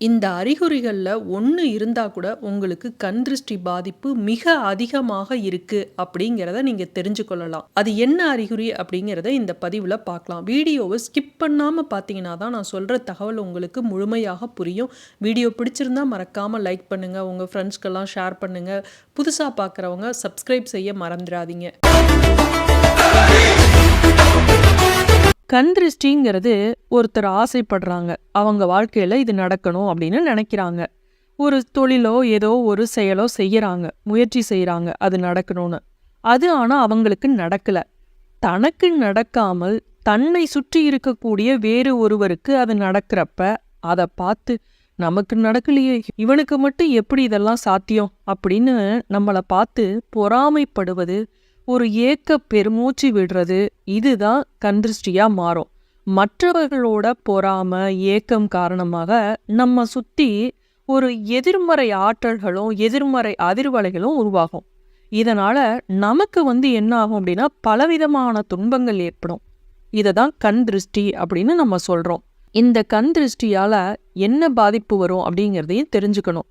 இந்த அறிகுறிகளில் ஒன்று இருந்தால் கூட உங்களுக்கு கண் திருஷ்டி பாதிப்பு மிக அதிகமாக இருக்கு அப்படிங்கிறத நீங்கள் தெரிஞ்சுக்கொள்ளலாம். அது என்ன அறிகுறி அப்படிங்கிறத இந்த பதிவில் பார்க்கலாம். வீடியோவை ஸ்கிப் பண்ணாமல் பார்த்தீங்கன்னா தான் நான் சொல்கிற தகவல் உங்களுக்கு முழுமையாக புரியும். வீடியோ பிடிச்சிருந்தா மறக்காமல் லைக் பண்ணுங்கள் உங்கள் ஃப்ரெண்ட்ஸ்க்கெல்லாம் ஷேர் பண்ணுங்கள் புதுசாக பார்க்குறவங்க சப்ஸ்கிரைப் செய்ய மறந்துடாதீங்க. கண் திருஷ்டிங்கிறது ஒருத்தர் ஆசைப்படுறாங்க. அவங்க வாழ்க்கையில் இது நடக்கணும் அப்படின்னு நினைக்கிறாங்க. ஒரு தொழிலோ ஏதோ ஒரு செயலோ செய்யறாங்க. முயற்சி செய்கிறாங்க அது நடக்கணும்னு. அது ஆனால் அவங்களுக்கு நடக்கல. தனக்கு நடக்காமல் தன்னை சுற்றி இருக்கக்கூடிய வேறு ஒருவருக்கு அது நடக்கிறப்ப அதை பார்த்து நமக்கு நடக்கலையே இவனுக்கு மட்டும் எப்படி இதெல்லாம் சாத்தியம் அப்படின்னு நம்மளை பார்த்து பொறாமைப்படுவது ஒரு ஏக்க பெருமூச்சு விடுறது இதுதான் கண்திருஷ்டியா மாறும். மற்றவர்களோட பொறாம ஏக்கம் காரணமாக நம்ம சுத்தி ஒரு எதிர்மறை ஆற்றல்களும் எதிர்மறை அதிர்வலைகளும் உருவாகும். இதனால நமக்கு வந்து என்ன ஆகும் அப்படின்னா பலவிதமான துன்பங்கள் ஏற்படும். இதை தான் கண் திருஷ்டி அப்படின்னு நம்ம சொல்றோம். இந்த கண் திருஷ்டியால என்ன பாதிப்பு வரும் அப்படிங்கிறதையும் தெரிஞ்சுக்கணும்.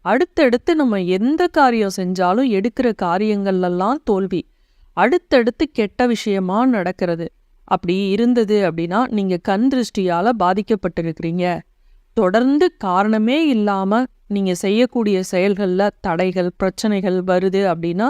அடுத்தடுத்து நம்ம எந்த காரியம் செஞ்சாலும் எடுக்கிற காரியங்கள்லாம் தோல்வி. அடுத்தடுத்து கெட்ட விஷயமா நடக்கிறது. அப்படி இருந்தது அப்படின்னா நீங்க கண் திருஷ்டியால் பாதிக்கப்பட்டிருக்கிறீங்க. தொடர்ந்து காரணமே இல்லாம நீங்க செய்யக்கூடிய செயல்கள்ல தடைகள் பிரச்சனைகள் வருது அப்படின்னா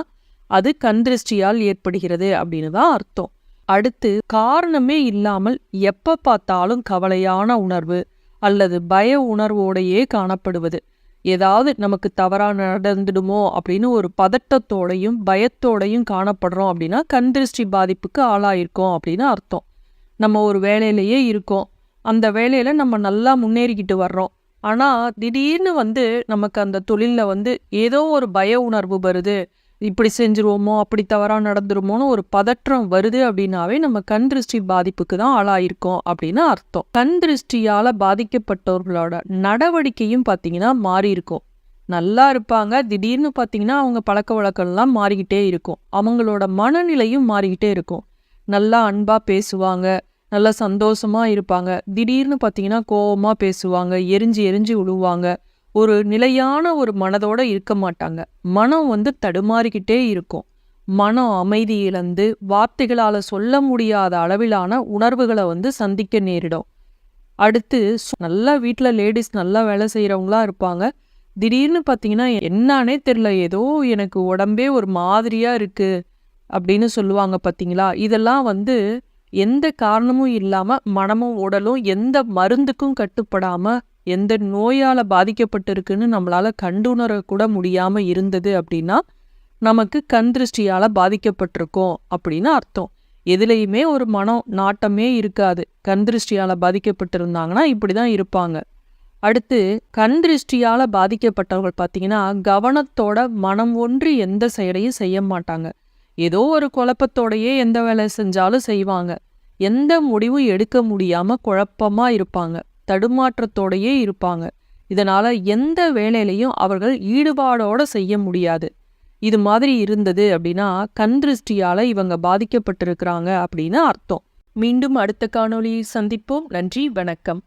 அது கண் திருஷ்டியால் ஏற்படுகிறது அப்படின்னு தான் அர்த்தம். அடுத்து காரணமே இல்லாமல் எப்ப பார்த்தாலும் கவலையான உணர்வு அல்லது பய உணர்வோடையே காணப்படுவது. ஏதாவது நமக்கு தவறாக நடந்துடுமோ அப்படின்னு ஒரு பதட்டத்தோடையும் பயத்தோடையும் காணப்படுறோம் அப்படின்னா கண் திருஷ்டி பாதிப்புக்கு ஆளாயிருக்கோம் அப்படின்னு அர்த்தம். நம்ம ஒரு வேலையிலேயே இருக்கோம். அந்த வேலையில் நம்ம நல்லா முன்னேறிக்கிட்டு வர்றோம். ஆனால் திடீர்னு வந்து நமக்கு அந்த தொழிலில் வந்து ஏதோ ஒரு பய உணர்வு வருது. இப்படி செஞ்சுருவோமோ அப்படி தவறாக நடந்துருமோன்னு ஒரு பதற்றம் வருது அப்படின்னாவே நம்ம கண் திருஷ்டி பாதிப்புக்கு தான் ஆளாயிருக்கோம் அப்படின்னு அர்த்தம். கண் திருஷ்டியால் பாதிக்கப்பட்டவர்களோட நடவடிக்கையும் பார்த்தீங்கன்னா மாறி இருக்கும் நல்லா இருப்பாங்க. திடீர்னு பார்த்தீங்கன்னா அவங்க பழக்க வழக்கம்லாம் மாறிக்கிட்டே இருக்கும். அவங்களோட மனநிலையும் மாறிக்கிட்டே இருக்கும். நல்லா அன்பாக பேசுவாங்க. நல்லா சந்தோஷமாக இருப்பாங்க. திடீர்னு பார்த்தீங்கன்னா கோவமாக பேசுவாங்க. எரிஞ்சு எரிஞ்சு விழுவாங்க ஒரு நிலையான ஒரு மனதோடு இருக்க மாட்டாங்க. மனம் வந்து தடுமாறிக்கிட்டே இருக்கும். மனம் அமைதி இழந்து வார்த்தைகளால் சொல்ல முடியாத அளவிலான உணர்வுகளை வந்து சந்திக்க நேரிடும். அடுத்து நல்லா வீட்டில் லேடிஸ் நல்லா வேலை செய்கிறவங்களா இருப்பாங்க. திடீர்னு பார்த்தீங்கன்னா என்னானே தெரில ஏதோ எனக்கு உடம்பே ஒரு மாதிரியாக இருக்குது அப்படின்னு சொல்லுவாங்க பார்த்தீங்களா இதெல்லாம் வந்து எந்த காரணமும் இல்லாமல் மனமும் உடலும் எந்த மருந்துக்கும் கட்டுப்படாமல் எந்த நோயால் பாதிக்கப்பட்டிருக்குன்னு நம்மளால் கண்டுணர கூட முடியாமல் இருந்தது அப்படின்னா நமக்கு கண் திருஷ்டியால் பாதிக்கப்பட்டிருக்கோம் அப்படின்னு அர்த்தம். எதுலேயுமே ஒரு மனம் நாட்டமே இருக்காது. கண் திருஷ்டியால் பாதிக்கப்பட்டிருந்தாங்கன்னா இப்படி தான் இருப்பாங்க. அடுத்து கண் திருஷ்டியால் பாதிக்கப்பட்டவர்கள் பார்த்தீங்கன்னா கவனத்தோட மனம் ஒன்றி எந்த செயலையும் செய்ய மாட்டாங்க. ஏதோ ஒரு குழப்பத்தோடையே எந்த வேலை செஞ்சாலும் செய்வாங்க. எந்த முடிவும் எடுக்க முடியாம குழப்பமா இருப்பாங்க. தடுமாற்றத்தோடையே இருப்பாங்க. இதனால எந்த வேலையிலையும் அவர்கள் ஈடுபாடோட செய்ய முடியாது. இது மாதிரி இருந்தது அப்படின்னா கண் திருஷ்டியால் இவங்க பாதிக்கப்பட்டிருக்கிறாங்க அப்படின்னு அர்த்தம். மீண்டும் அடுத்த காணொளியை சந்திப்போம். நன்றி வணக்கம்.